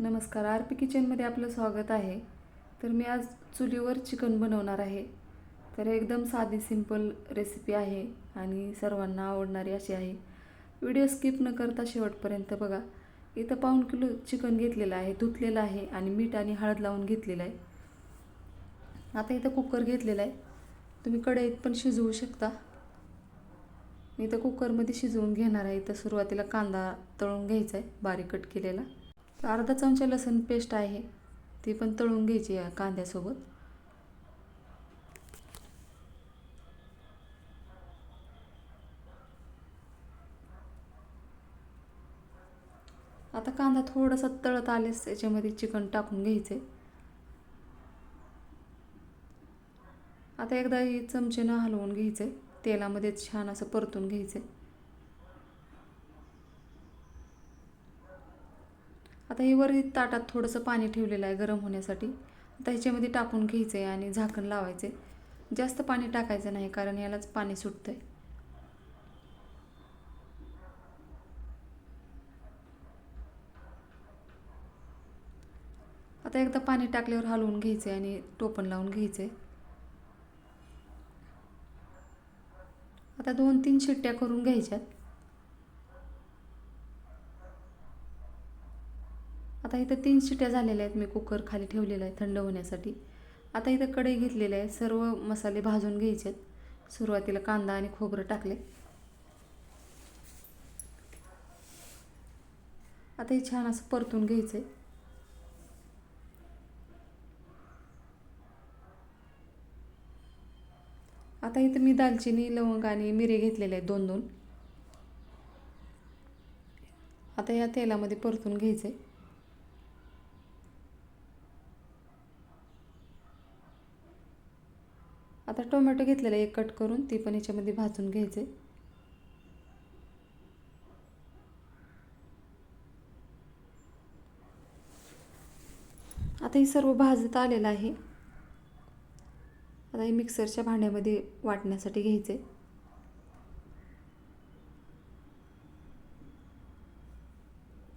नमस्कार R P किचनमध्ये आपलं स्वागत आहे. तर मी आज चुलीवर चिकन बनवणार आहे. तर एकदम साधी सिंपल रेसिपी आहे आणि सर्वांना आवडणारी अशी आहे. व्हिडिओ स्किप न करता शेवटपर्यंत बघा. इथं पाऊण किलो चिकन घेतलेलं आहे धुतलेलं आहे आणि मीठ आणि हळद लावून घेतलेलं आहे. आता इथं कुकर घेतलेला आहे. तुम्ही कढईत पण शिजवू शकता. मी इथं कुकरमध्ये शिजवून घेणार आहे. इथं सुरुवातीला कांदा तळून घ्यायचा आहे बारीक कट केलेला. अर्धा चमचा लसूण पेस्ट आहे. ती पण तळून घ्यायची आहे कांद्यासोबत. आता कांदा थोडासा तळत आलेस याच्यामध्ये चिकन टाकून घ्यायचे. आता एकदा ही चमचेनं हलवून घ्यायचे. तेलामध्ये छान असं परतून घ्यायचे. आता हे वरी ताटात थोडंसं पाणी ठेवलेलं आहे गरम होण्यासाठी. आता ह्याच्यामध्ये टाकून घ्यायचं आहे आणि झाकण लावायचे जास्त पाणी टाकायचं नाही कारण यालाच पाणी सुटतं आहे आता एकदा पाणी टाकल्यावर हलवून घ्यायचं आहे आणि टोपण लावून घ्यायचं आहे आता दोन तीन शिट्ट्या करून घ्यायच्यात. आता इथं तीन शिट्या झालेल्या आहेत मी कुकर खाली ठेवलेला आहे थंड होण्यासाठी. आता इथं कढई घेतलेली आहे सर्व मसाले भाजून घ्यायचे आहेत. सुरुवातीला कांदा आणि खोबरं टाकले. आता हे छान असं परतून घ्यायचं आहे आता इथं मी दालचिनी लवंग आणि मिरे घेतलेले आहेत दोन दोन आता या तेलामध्ये परतून घ्यायचे आता टोमॅटो घेतलेला एक कट करून ती पण याच्यामध्ये भाजून घ्यायचे. आता हे सर्व भाजत आलेलं आहे. आता हे मिक्सरच्या भांड्यामध्ये वाटण्यासाठी घ्यायचे.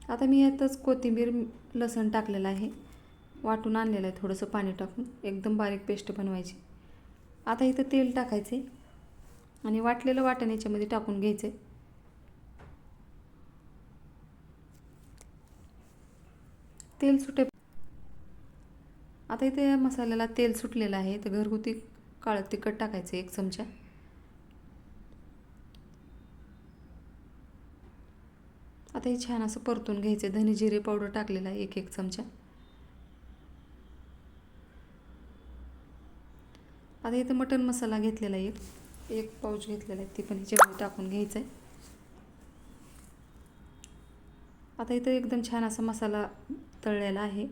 आता मी यातच कोथिंबीर लसण टाकलेलं आहे. वाटून आणलेलं आहे थोडंसं पाणी टाकून. एकदम बारीक पेस्ट बनवायची. आता इथं तेल टाकायचे आणि वाटलेलं वाटण याच्यामध्ये टाकून घ्यायचं. तेल सुटे आता इथे मसाल्याला तेल सुटलेलं आहे. तर घरगुती काळं तिखट टाकायचं एक चमचा. आता हे छान असं परतून घ्यायचं. धने जिरे पावडर टाकलेला आहे एक एक चमचा. आता इथं मटन मसाला घेतलेला आहे. एक एक पाऊच घेतलेला आहे. ती पण ह्याच्यामध्ये टाकून घ्यायचं आहे आता इथं एकदम छान असा मसाला तळलेला आहे.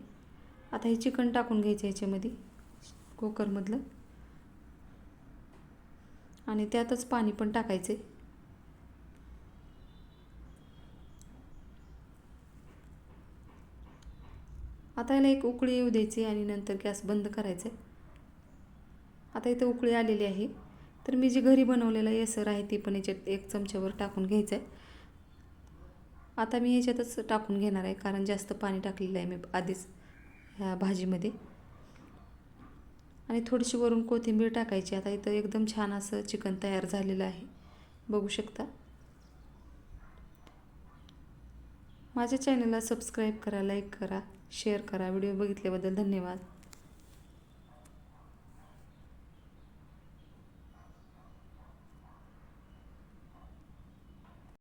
आता हे चिकन टाकून घ्यायचं याच्यामध्ये कुकरमधलं. आणि त्यातच पाणी पण टाकायचं आता याला एक उकळी येऊ द्यायची आणि नंतर गॅस बंद करायचं आता इथं उकळी आलेली आहे. तर मी जी घरी बनवलेलं येसर आहे ती पण याच्यात एक चमच्यावर टाकून घ्यायचं आहे आता मी याच्यातच टाकून घेणार आहे कारण जास्त पाणी टाकलेलं आहे मी आधीच ह्या भाजीमध्ये. आणि थोडीशी वरून कोथिंबीर टाकायची. आता इथं एकदम छान असं चिकन तयार झालेलं आहे. बघू शकता. माझ्या चॅनलला सबस्क्राईब करा लाईक करा शेअर करा. व्हिडिओ बघितल्याबद्दल धन्यवाद.